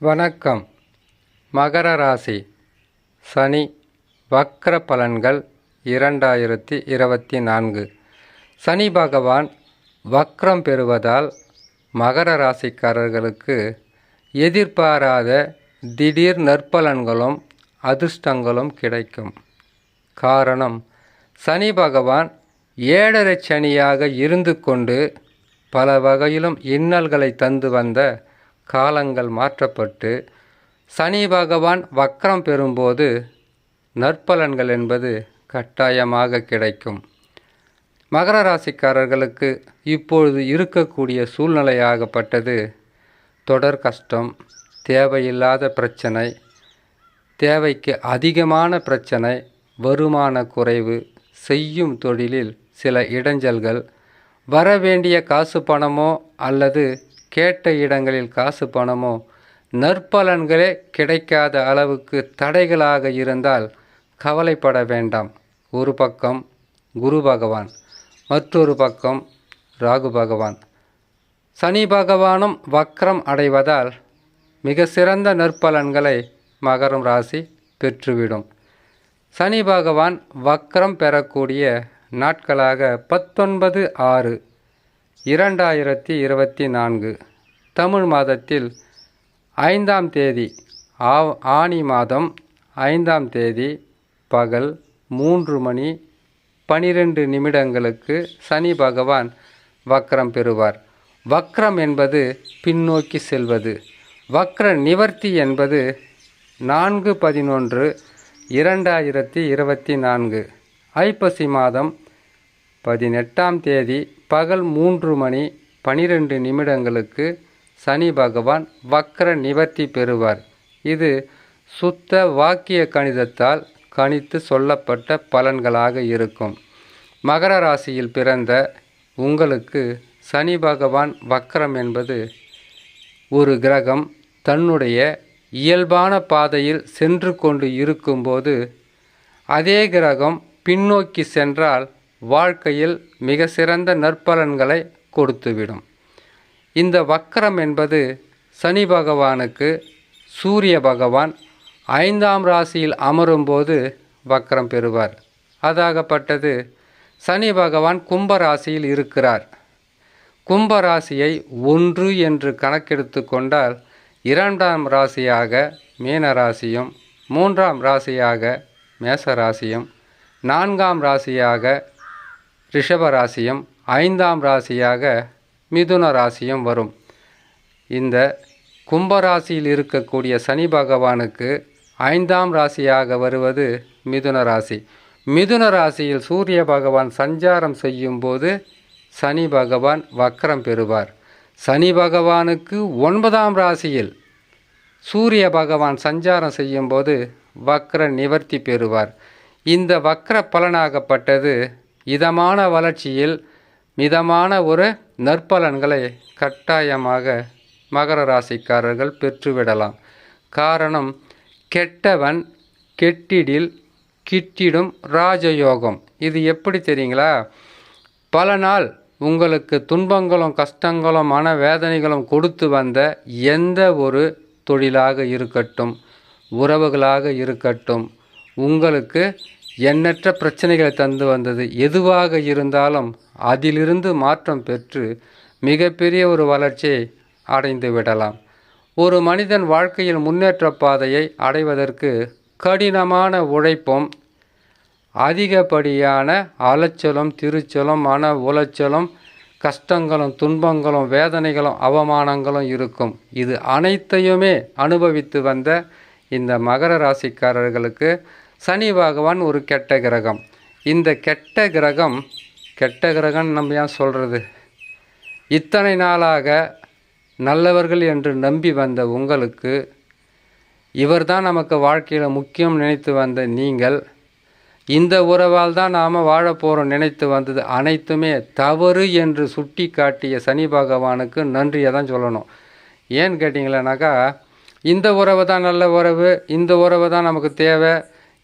வணக்கம். மகர ராசி. சனி வக்ர பலன்கள் இரண்டாயிரத்தி இருபத்தி நான்கு சனி பகவான் வக்ரம் பெறுவதால் மகர ராசிக்காரர்களுக்கு எதிர்பாராத திடீர் நற்பலன்களும் அதிர்ஷ்டங்களும் கிடைக்கும். காரணம் சனி பகவான் ஏழரை சனியாக இருந்து கொண்டு பல வகையிலும் இன்னல்களை தந்து வந்த காலங்கள் மாற்றப்பட்டு சனி பகவான் வக்ரம் பெறும்போது நற்பலன்கள் என்பது கட்டாயமாக கிடைக்கும். மகர ராசிக்காரர்களுக்கு இப்பொழுது இருக்கக்கூடிய சூழ்நிலையாகப்பட்டது தொடர் கஷ்டம் தேவையில்லாத பிரச்சனை தேவைக்கு அதிகமான பிரச்சனை வருமான குறைவு செய்யும் தொழிலில் சில இடைஞ்சல்கள் வர வேண்டிய காசு பணமோ அல்லது கேட்ட இடங்களில் காசு பணமோ நற்பலன்களே கிடைக்காத அளவுக்கு தடைகளாக இருந்தால் கவலைப்பட வேண்டாம். ஒரு பக்கம் குரு பகவான் மற்றொரு பக்கம் ராகு பகவான். சனி பகவானும் வக்ரம் அடைவதால் மிக சிறந்த நற்பலன்களை மகரம் ராசி பெற்றுவிடும். சனி பகவான் வக்ரம் பெறக்கூடிய நாட்களாக பத்தொன்பது ஆறு இரண்டாயிரத்தி இருபத்தி நான்கு தமிழ் மாதத்தில் ஐந்தாம் தேதி ஆ ஆனி மாதம் ஐந்தாம் தேதி பகல் மூன்று மணி பனிரெண்டு நிமிடங்களுக்கு சனி பகவான் வக்ரம் பெறுவார். வக்ரம் என்பது பின்னோக்கி செல்வது. வக்ர நிவர்த்தி என்பது நான்கு பதினொன்று இரண்டாயிரத்தி இருபத்தி நான்கு ஐப்பசி மாதம் பதினெட்டாம் தேதி பகல் மூன்று மணி பனிரெண்டு நிமிடங்களுக்கு சனி பகவான் வக்ர நிவர்த்தி பெறுவார். இது சுத்த வாக்கிய கணிதத்தால் கணித்து சொல்லப்பட்ட பலன்களாக இருக்கும். மகர ராசியில் பிறந்த உங்களுக்கு சனி பகவான் வக்ரம் என்பது ஒரு கிரகம் தன்னுடைய இயல்பான பாதையில் சென்று கொண்டு இருக்கும்போது அதே கிரகம் பின்னோக்கி சென்றால் வாழ்க்கையில் மிக சிறந்த நற்பலன்களை கொடுத்துவிடும். இந்த வக்கரம் என்பது சனி பகவானுக்கு சூரிய பகவான் ஐந்தாம் ராசியில் அமரும்போது வக்கரம் பெறுவார். அதாகப்பட்டது சனி பகவான் கும்பராசியில் இருக்கிறார். கும்பராசியை ஒன்று என்று கணக்கெடுத்து கொண்டால் இரண்டாம் ராசியாக மீன ராசியும் மூன்றாம் ராசியாக மேச ராசியும் நான்காம் ராசியாக ரிஷப ராசியும் ஐந்தாம் ராசியாக மிதுன ராசியும் வரும். இந்த கும்பராசியில் இருக்கக்கூடிய சனி பகவானுக்கு ஐந்தாம் ராசியாக வருவது மிதுன ராசி. மிதுன ராசியில் சூரிய பகவான் சஞ்சாரம் செய்யும்போது சனி பகவான் வக்ரம் பெறுவார். சனி பகவானுக்கு ஒன்பதாம் ராசியில் சூரிய பகவான் சஞ்சாரம் செய்யும்போது வக்ர நிவர்த்தி பெறுவார். இந்த வக்ர பலனாகப்பட்டது இதமான வளர்ச்சியில் மிதமான ஒரு நற்பலன்களை கட்டாயமாக மகர ராசிக்காரர்கள் பெற்றுவிடலாம். காரணம் கெட்டவன் கெட்டிடில் கிட்டிடும் ராஜயோகம். இது எப்படி தெரியுங்களா? பல நாள் உங்களுக்கு துன்பங்களும் கஷ்டங்களும் மன வேதனைகளும் கொடுத்து வந்த எந்த ஒரு தொழிலாக இருக்கட்டும் உறவுகளாக இருக்கட்டும் உங்களுக்கு எண்ணற்ற பிரச்சனைகளை தந்து வந்தது எதுவாக இருந்தாலும் அதிலிருந்து மாற்றம் பெற்று மிகப்பெரிய ஒரு வளர்ச்சியை அடைந்து விடலாம். ஒரு மனிதன் வாழ்க்கையில் முன்னேற்ற பாதையை அடைவதற்கு கடினமான உழைப்பும் அதிகப்படியான அலைச்சலும் திருச்சலும் மன உளைச்சலும் கஷ்டங்களும் துன்பங்களும் வேதனைகளும் அவமானங்களும் இருக்கும். இது அனைத்தையுமே அனுபவித்து வந்த இந்த மகர ராசிக்காரர்களுக்கு சனி பகவான் ஒரு கெட்ட கிரகம். இந்த கெட்ட கிரகம் கெட்ட கிரகம்னு நம்ம ஏன் சொல்கிறது இத்தனை நாளாக நல்லவர்கள் என்று நம்பி வந்த உங்களுக்கு இவர்தான் நமக்கு வாழ்க்கையில் முக்கியம் நினைத்து வந்த நீங்கள் இந்த உறவால் தான் நாம் வாழப்போகிறோம் நினைத்து வந்தது அனைத்துமே தவறு என்று சுட்டி காட்டிய சனி பகவானுக்கு நன்றியை தான் சொல்லணும். ஏன்னு கேட்டிங்களேனாக்கா இந்த உறவு தான் நல்ல உறவு இந்த உறவு தான் நமக்கு தேவை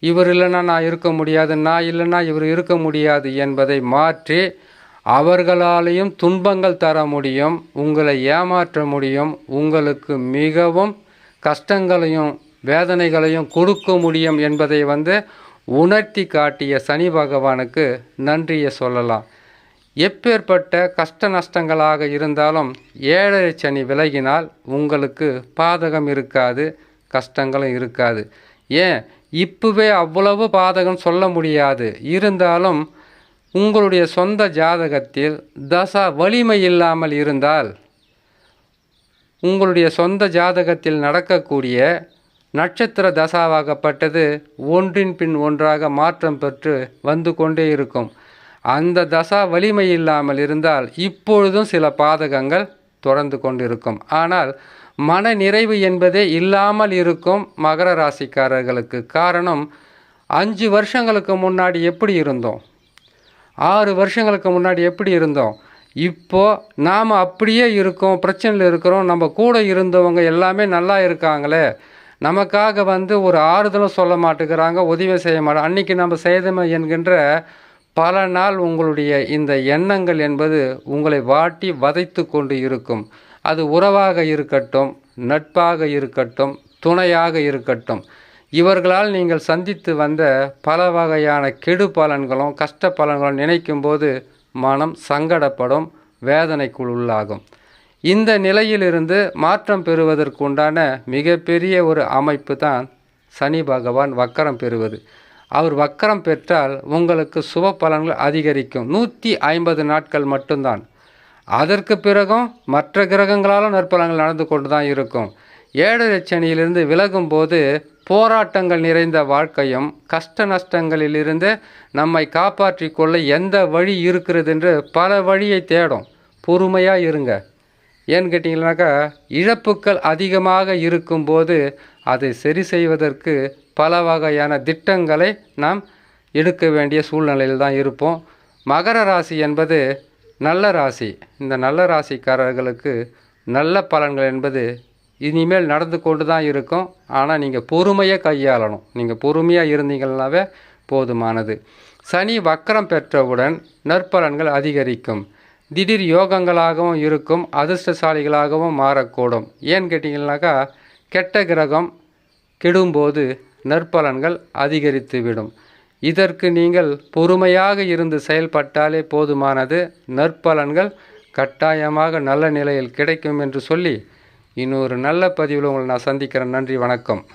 இவர் இல்லைன்னா நான் இருக்க முடியாது நான் இல்லைன்னா இவர் இருக்க முடியாது என்பதை மாற்றி அவர்களாலேயும் துன்பங்கள் தர முடியும் உங்களை ஏமாற்ற முடியும் உங்களுக்கு மிகவும் கஷ்டங்களையும் வேதனைகளையும் கொடுக்க முடியும் என்பதை வந்து உணர்த்தி காட்டிய சனி பகவானுக்கு நன்றியை சொல்லலாம். எப்பேற்பட்ட கஷ்ட நஷ்டங்களாக இருந்தாலும் ஏழரை சனி விலகினால் உங்களுக்கு பாதகம் இருக்காது கஷ்டங்களும் இருக்காது. ஏன்? இப்போவே அவ்வளவு பாதகம் சொல்ல முடியாது. இருந்தாலும் உங்களுடைய சொந்த ஜாதகத்தில் தசா வலிமை இல்லாமல் இருந்தால் உங்களுடைய சொந்த ஜாதகத்தில் நடக்கக்கூடிய நட்சத்திர தசாவாகப்பட்டது ஒன்றின் பின் ஒன்றாக மாற்றம் பெற்று வந்து கொண்டே இருக்கும். அந்த தசா வலிமை இல்லாமல் இருந்தால் இப்பொழுதும் சில பாதகங்கள் தொடர்ந்து கொண்டிருக்கும். ஆனால் மன நிறைவு என்பதே இல்லாமல் இருக்கும் மகர ராசிக்காரர்களுக்கு. காரணம் அஞ்சு வருஷங்களுக்கு முன்னாடி எப்படி இருந்தோம்? ஆறு வருஷங்களுக்கு முன்னாடி எப்படி இருந்தோம்? இப்போது நாம் அப்படியே இருக்கோம் பிரச்சனையில் இருக்கிறோம் நம்ம கூட இருந்தவங்க எல்லாமே நல்லா இருக்காங்களே. நமக்காக வந்து ஒரு ஆறுதலும் சொல்ல மாட்டேங்கிறாங்க உதவி செய்ய மாட்டோம் அன்றைக்கி நம்ம செய்தோம் என்கின்ற பல நாள் உங்களுடைய இந்த எண்ணங்கள் என்பது உங்களை வாட்டி வதைத்து கொண்டு இருக்கும். அது உறவாக இருக்கட்டும் நட்பாக இருக்கட்டும் துணையாக இருக்கட்டும். இவர்களால் நீங்கள் சந்தித்து வந்த பல வகையான கெடு பலன்களும் கஷ்ட பலன்களும் நினைக்கும்போது மனம் சங்கடப்படும் வேதனைக்குள் உள்ளாகும். இந்த நிலையிலிருந்து மாற்றம் பெறுவதற்குண்டான மிகப்பெரிய ஒரு அமைப்பு தான் சனி பகவான் வக்கரம் பெறுவது. அவர் வக்கரம் பெற்றால் உங்களுக்கு சுப பலன்கள் அதிகரிக்கும். நூற்றி ஐம்பது நாட்கள் மட்டும்தான். அதற்கு பிறகும் மற்ற கிரகங்களாலும் நற்பலங்கள் நடந்து கொண்டு தான் இருக்கும். ஏழரை சனியிலிருந்து விலகும் போது போராட்டங்கள் நிறைந்த வாழ்க்கையும் கஷ்ட நஷ்டங்களிலிருந்து நம்மை காப்பாற்றி கொள்ள எந்த வழி இருக்கிறது என்று பல வழியை தேடும். பொறுமையாக இருங்க. ஏன்னு கேட்டிங்கனாக்கா இழப்புக்கள் அதிகமாக இருக்கும்போது அதை சரி செய்வதற்கு பல வகையான திட்டங்களை நாம் எடுக்க வேண்டிய சூழ்நிலையில் தான் இருப்போம். மகர ராசி என்பது நல்ல ராசி. இந்த நல்ல ராசிக்காரர்களுக்கு நல்ல பலன்கள் என்பது இனிமேல் நடந்து கொண்டு தான் இருக்கும். ஆனால் நீங்கள் பொறுமையை கையாளணும். நீங்கள் பொறுமையாக இருந்தீங்கன்னாவே போதுமானது. சனி வக்கரம் பெற்றவுடன் நற்பலன்கள் அதிகரிக்கும். திடீர் யோகங்களாகவும் இருக்கும். அதிர்ஷ்டசாலிகளாகவும் மாறக்கூடும். ஏன்னு கேட்டிங்கனாக்கா கெட்ட கிரகம் கெடும்போது நற்பலன்கள் அதிகரித்துவிடும். இதற்கு நீங்கள் பொறுமையாக இருந்து செயல்பட்டாலே போதுமானது. நற்பலன்கள் கட்டாயமாக நல்ல நிலையில் கிடைக்கும் என்று சொல்லி இன்னொரு நல்ல பதிவில் உங்களை நான் சந்திக்கிறேன். நன்றி வணக்கம்.